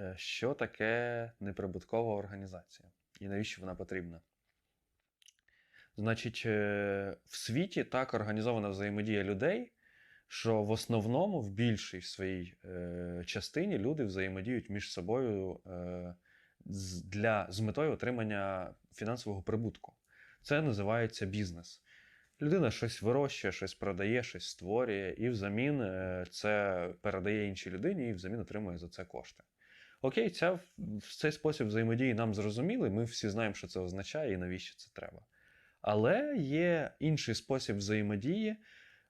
Е, Що таке неприбуткова організація і навіщо вона потрібна? Значить, е, в світі так організована взаємодія людей, що в основному, в більшій своїй е, частині люди взаємодіють між собою для, з метою отримання фінансового прибутку. Це називається бізнес. Людина щось вирощує, щось продає, щось створює, і взамін це передає іншій людині і взамін отримує за це кошти. Окей, ця, цей спосіб взаємодії нам зрозумілий, ми всі знаємо, що це означає і навіщо це треба. Але є інший спосіб взаємодії,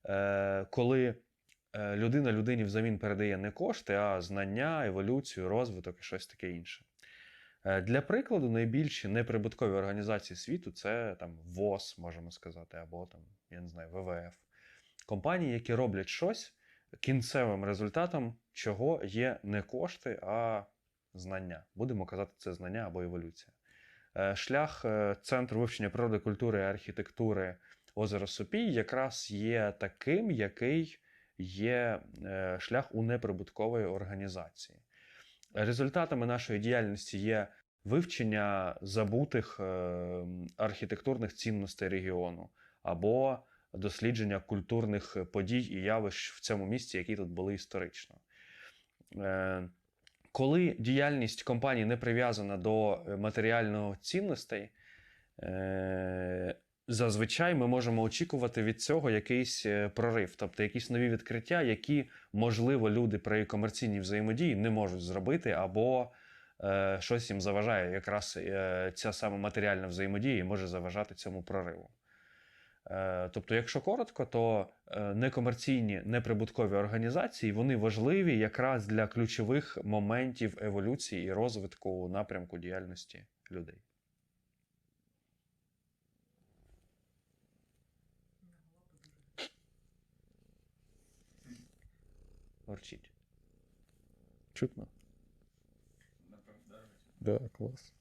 е, коли е, людина людині взамін передає не кошти, а знання, еволюцію, розвиток і щось таке інше. Е, Для прикладу, найбільші неприбуткові організації світу це там ВОЗ, можемо сказати, або там, я не знаю, ВВФ. Компанії, які роблять щось, кінцевим результатом чого є не кошти, а знання. Будемо казати, це знання або еволюція. Е, Шлях е, Центру вивчення природи, культури і архітектури озера Сопій якраз є таким, який є е, шлях у неприбуткової організації. Результатами нашої діяльності є вивчення забутих архітектурних цінностей регіону або дослідження культурних подій і явищ в цьому місті, які тут були історично. Коли діяльність компанії не прив'язана до е, матеріального цінностей, е, зазвичай ми можемо очікувати від цього якийсь е, прорив, тобто якісь нові відкриття, які, можливо, люди при комерційній взаємодії не можуть зробити, або щось їм заважає. Якраз ця саме матеріальна взаємодія може заважати цьому прориву. Е, Тобто, якщо коротко, то е, некомерційні неприбуткові організації вони важливі якраз для ключових моментів еволюції і розвитку напрямку діяльності людей. Ворчить. Чутно? Да, клас.